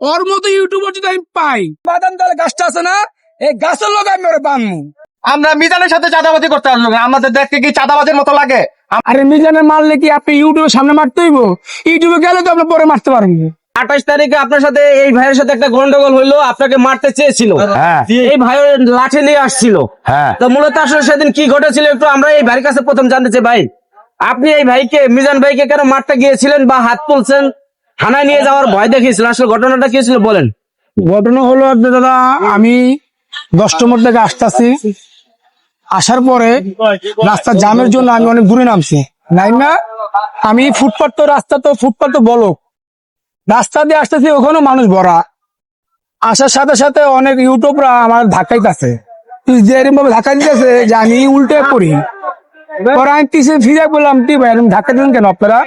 ওর মতো ইউটিউবার যদি আমি পাই বাদাম তাহলে গাছটা আছে না? এই গাছের লোক আমি ওরা বানবো আমরা মিজানের সাথে চাঁদাবাজি করতে আসব আমাদের দেখতে কি চাঁদাবাজির মতো লাগে? আরে মিজানের মারলে কি আপনি ইউটিউবের সামনে মারতে হইব? ইউটিউবে গেলে তো আপনি পরে মারতে পারবেন আঠাশ তারিখে আপনার সাথে এই ভাইয়ের সাথে একটা গন্ডগোল হইল আপনাকে মারতে চেয়েছিল। হ্যাঁ। এই ভাইয়ের লাঠি নিয়ে আসছিল। হ্যাঁ। তো মূলত আসলে সেদিন কি ঘটেছিল একটু আমরা এই ভাইয়ের কাছে প্রথম জানতে চাই। ভাই আপনি এই ভাইকে মিজান ভাইকে কেন মারতে গিয়েছিলেন বা হাত তুলছেন? থানায় নিয়ে যাওয়ার ভয় দেখিয়েছিলেন আসলে ঘটনাটা কি ছিল বলেন? ঘটনা হলো দাদা, আমি দশটার থেকে আসতেছি। আসার পরে রাস্তা জামের জন্য আমি অনেক দূরে নামছি। নাই না আমি ফুটপাত তো, রাস্তা তো, ফুটপাত তো বলো রাস্তা দিয়ে আসতেছি, ওখানেও মানুষ ভরা। আসার সাথে সাথে অনেক ইউটিউবরা আমার ধাক্কাইতেছে। যে এরকম ভাবে ধাক্কা দিতেছে যে আমি উল্টে পড়ি। পরে আমি পিছিয়ে ফিরে বললাম কি ভাই এরকম ধাক্কা দিলেন কেন আপনারা?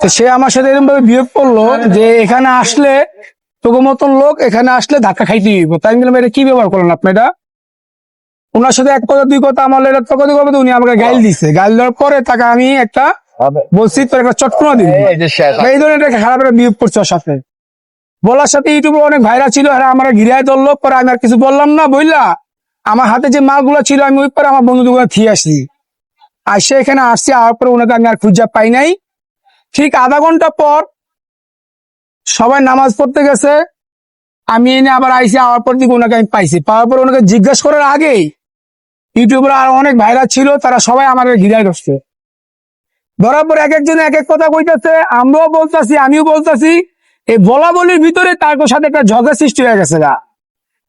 তো সে আমার সাথে এরকম ভাবে বিয়োগ করল যে এখানে আসলে তোকে মতন লোক এখানে আসলে ধাক্কা খাইতে হইব। তাই আমি বললাম এটা কি ব্যবহার করলেন আপনি এটা? ওনার সাথে এক কথা দুই কথা আমার এটা তখন কথা উনি আমাকে গাইল দিছে। গাইল দেওয়ার পরে তাকে আমি একটা বলছি তোর একটা চটকনা দিবি। এই ধরনের একটা খারাপ একটা বিয়োগ করছে ওর সাথে। বলার সাথে ইউটিউবে অনেক ভাইরা ছিল আর আমার ঘিরায় ধরলো পরে আমি আর কিছু বললাম না বললা আমার হাতে যে মালগুলো ছিল আমি ওই পরে আমার বন্ধুদের থিয়ে আসি আসে এখানে আসছি আর পরে ওনাকে আমি আর খুঁজা পাই নাই। ঠিক আধা ঘণ্টা পর সবাই নামাজ পড়তে গেছে। আমি এনে আবার আইসি আওয়ার পর দিকে ওনাকে আমি পাইছি। পাওয়ার পর ওনাকে জিজ্ঞাসা করার আগেই ইউটিউবার আর অনেক ভাইরা ছিল, তারা সবাই আমার ঘিরায় ধরছে। ধরার পর এক একজন এক এক কথা কইতেছে আমরাও বলতাছি, আমিও বলতাছি, এই বলা বলির ভিতরে তার সাথে একটা ঝগড়া সৃষ্টি হয়ে গেছে গা।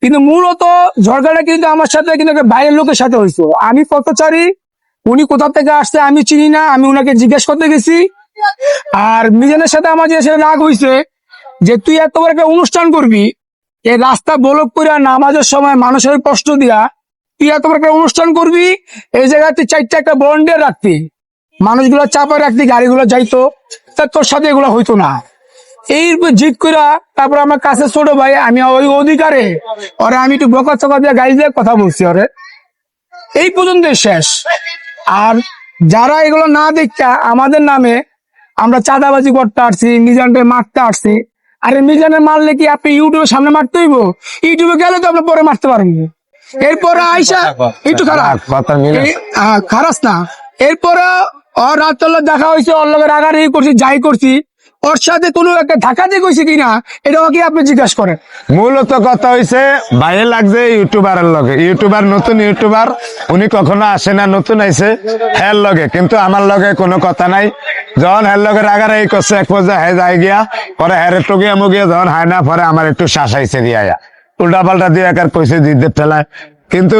কিন্তু মূলত ঝগড়াটা কিন্তু আমার সাথে কিন্তু বাইরের লোকের সাথে হয়েছে আমি পথচারী উনি কোথা থেকে আসছে আমি চিনি না, আমি ওনাকে জিজ্ঞেস করতে গেছি। আর মিজানের সাথে আমার যে সেটা রাগ হয়েছে যে তুই এত বড় একটা অনুষ্ঠান করবি, এই রাস্তা বলক করে নামাজের সময় মানুষের কষ্ট দিয়া তুই এত বড় একটা অনুষ্ঠান করবি, এই জায়গায় তুই চারটা একটা বন্ডে রাখতি মানুষগুলো চাপা রাখতি গাড়িগুলো যাইতো, তা তোর সাথে এগুলো হইতো না। এই জিত কইরা তারপর আমার কাছে ছোট ভাই, আমি ওই অধিকারে, ওরে আমি একটু বকা চকা দিয়ে গাড়ি দিয়ে কথা বলছি, ওরে। এই পর্যন্ত শেষ। আর যারা এগুলো না দেখতা, আমাদের নামে আমরা চাঁদাবাজি করতে আসছি মিজানকে মারতে আসছি। আরে মিজানে মারলে কি আপনি ইউটিউবের সামনে মারতে হইব? ইউটিউবে গেলে তো আপনি পরে মারতে পারবেন এরপরে আইসা একটু খারাপ। খারাপ না। এরপরে ওর রাতবেলা দেখা হয়েছে ওর লগে রাগারাগি করছি যাই করছি। ওর সাথে কোনো একটা ধাক্কা দিয়ে কইছে কিনা এটাও কি আপনি জিজ্ঞাসা করেন? মূলত কথা হইছে ভাইয়ে লাগছে ইউটিউবারের লগে। ইউটিউবার নতুন ইউটিউবার উনি কখনো আসে না নতুন আইছে হ্যার লগে। কিন্তু আমার লগে কোনো কথা নাই। যখন হ্যার লগে রাগার এই করছে, এক পর্যায়ে হ্যাঁ যাই গিয়া, পরে হ্যারে টুকিয়া মুগিয়া, যখন হয় না, পরে আমার একটু শ্বাস আইছে দিয়া উল্টা পাল্টা দিয়ে একার কইছে দিতে ফেলায় কিন্তু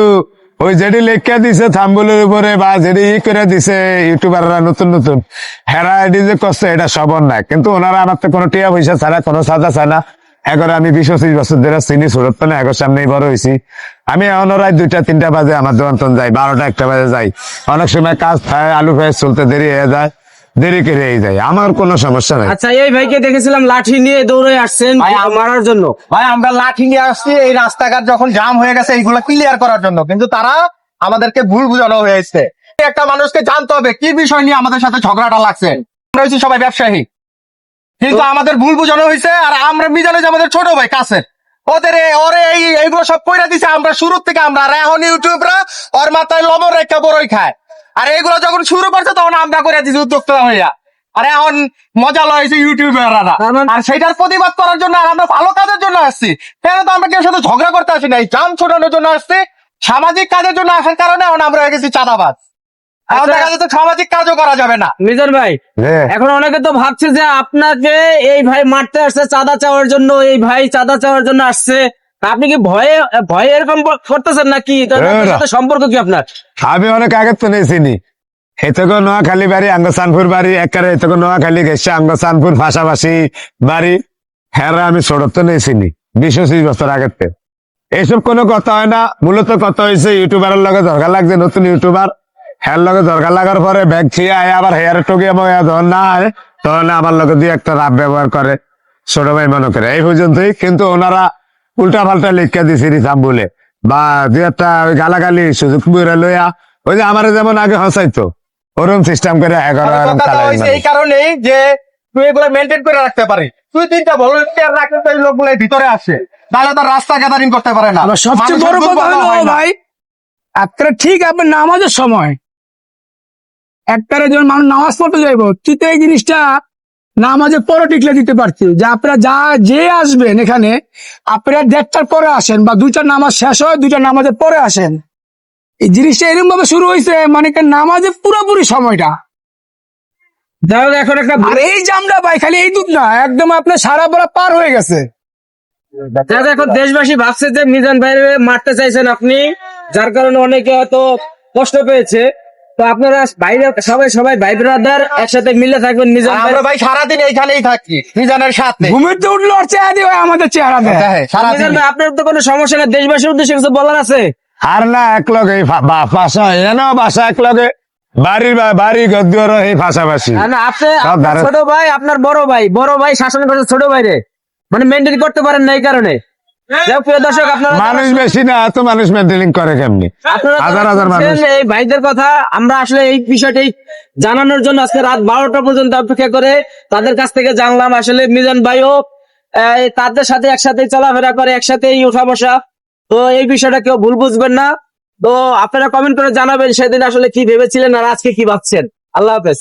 ওই যেটি লেখা দিছে থাম্বুলের উপরে বা যেটি ই করে দিছে ইউটিউবাররা নতুন নতুন, হেরা এটি যে করছে, এটা সব অন্যায় কিন্তু ওনারা আমার তো কোনো টিয়া পয়সা ছাড়া, কোনো সাদা চায় না। এগারো আমি বিশ পঁচিশ বছর ধরে চিনি, সুরত পেলে এগারো সামনেই বড় হয়েছি আমি এখন রাত দুইটা, তিনটা বাজে, আমার দোকান যাই বারোটা, একটা বাজে যাই অনেক সময় কাজ খায় আলু ফেয়ে চলতে দেরি হয়ে যায়। দেরি করে যায়। আমার কোনো সমস্যা নাই। আচ্ছা এই ভাইকে দেখেছিলাম লাঠি নিয়ে দৌড়ে আসছেন মারার জন্য। ভাই আমরা লাঠি নিয়ে আসছি এই রাস্তাঘাট যখন জাম হয়ে গেছে এইগুলো ক্লিয়ার করার জন্য। কিন্তু তারা আমাদেরকে ভুল বুঝানো হয়েছে। একটা মানুষকে জানতে হবে কি বিষয় নিয়ে আমাদের সাথে ঝগড়াটা লাগছে? আমরা হচ্ছি সবাই ব্যবসায়ী। কিন্তু আমাদের ভুল বুঝানো হয়েছে আর আমরা মিজানে যে আমাদের ছোট ভাই কাছে ওদের ওরে এই এইগুলো সব কইরা দিছে আমরা শুরু থেকে আমরা। আর এখন ইউটিউবরা ওর মাথায় লবণ রেখা বড়ই খায়। আর এইগুলো যখন শুরু করছে তখন আমরা করে দিছি উদ্যোক্তা হইয়া আর এখন মজা লয়েছে ইউটিউবাররা। আর সেটার প্রতিবাদ করার জন্য আর আমরা ভালো কাজের জন্য আসছি। কেন তো আমরা কেউ সাথে ঝগড়া করতে আসি নাই? জাম ছোটানোর জন্য আসছি। সামাজিক কাজের জন্য আসার কারণে এখন আমরা হয়ে গেছি চাঁদাবাজ। আচ্ছা। সামাজিক কাজও করা যাবে না। মিজান ভাই এখন অনেকে তো ভাবছে যে আপনাকে এই ভাই মারতে আসছে চাঁদা চাওয়ার জন্য এই ভাই চাঁদা চাওয়ার জন্য আসছে। আপনি কি ভয়ে ভয়ে এরকম করতেছেন নাকি? সম্পর্ক কি আপনার? আমি অনেক আগে তো নেই চিনি এতক নোয়াখালী বাড়ি বাড়ি একারে এতক নোয়াখালী গেছে পাশাপাশি বাড়ি। হ্যাঁ আমি ছোট তো নেই চিনি বিশ বছর আগের এইসব কোনো কথা হয় না মূলত কথা হয়েছে ইউটিউবারের লগে দরকার লাগছে নতুন ইউটিউবার। হ্যার লগে দরকার লাগার পরে ব্যাগ ছিঁড়ে আয় আবার হেয়ার মগে যখন না আয় তখন আমার লগে দিয়ে একটা রাব ব্যবহার করে। ছোট ভাই মনে করে এই পর্যন্তই। কিন্তু ওনারা উল্টা পাল্টা লিখা দিছি রিসাম বলে। বা দু একটা ওই গালাগালি সুযোগ বুড়ে লইয়া ওই যে আমার যেমন আগে হসাইতো ওরম সিস্টেম করে। এই কারণেই যে তুই এগুলো মেনটেন করে রাখতে পারি তুই তিনটা ভলেন্টিয়ার রাখলে তো এই লোকগুলো ভিতরে আসে। তাহলে তার রাস্তা গ্যাদারিং করতে পারে না। সবচেয়ে বড় কথা হলো ভাই একটা ঠিক আপনার নামাজের সময় একটারে যখন মানুষ নামাজ পড়তে যাইব তুই তো এই জিনিসটা নামাজের পরে টিকলে দিতে পারছি। যে আপনারা যা, যে আসবেন এখানে, আপনারা দেড়টার পরে আসেন বা দুইটা নামাজ শেষ হয় দুইটা নামাজের পরে আসেন। এই জিনিসটা এরকম ভাবে শুরু হয়েছে মানে কি নামাজের পুরোপুরি সময়টা। এখন একটা খালি এই না, একদম আপনার সারা পার হয়ে গেছে। এখন দেশবাসী ভাবছে যে মিজান মারতে চাইছেন আপনি, যার কারণে অনেকে হয়তো কষ্ট পেয়েছে। তো আপনারা বাইরে সবাই সবাই ভাই ব্রাদার একসাথে মিলে থাকবেন মিজান আমরা ভাই সারাদিন এইখানেই থাকি মিজানের সাথে। ঘুমের তো উঠল আর চেহারা দিয়ে আমাদের চেহারা দেয়। হ্যাঁ, সারাদিন। মিজান আপনার তো কোনো সমস্যা নেই দেশবাসীর উদ্দেশ্যে কিছু বলার আছে? আর না এক লগে বাসা এনে বাসা এক লগে বাড়ির বাড়ি গদ্যর এই পাশাপাশি না, না আপনি আপনার ছোট ভাই আপনার বড় ভাই বড় ভাই শাসন করছে ছোট ভাই রে মানে মেনটেন করতে পারেন না এই কারণে। যাই হোক, প্রিয় দর্শক আপনারা মানুষ বেশি না এত মানুষ মেনটেনিং করে কেমনি? হাজার হাজার মানুষ। এই ভাইদের কথা আমরা আসলে এই বিষয়টি জানানোর জন্য আজকে রাত বারোটা পর্যন্ত অপেক্ষা করে তাদের কাছ থেকে জানলাম আসলে মিজান ভাইও আহ, তাদের সাথে একসাথে চলাফেরা করে একসাথেই উঠা বসা। তো এই বিষয়টা কেউ ভুল বুঝবেন না। তো আপনারা কমেন্ট করে জানাবেন সেদিন আসলে কি ভেবেছিলেন আর আজকে কি ভাবছেন। আল্লাহ হাফেজ।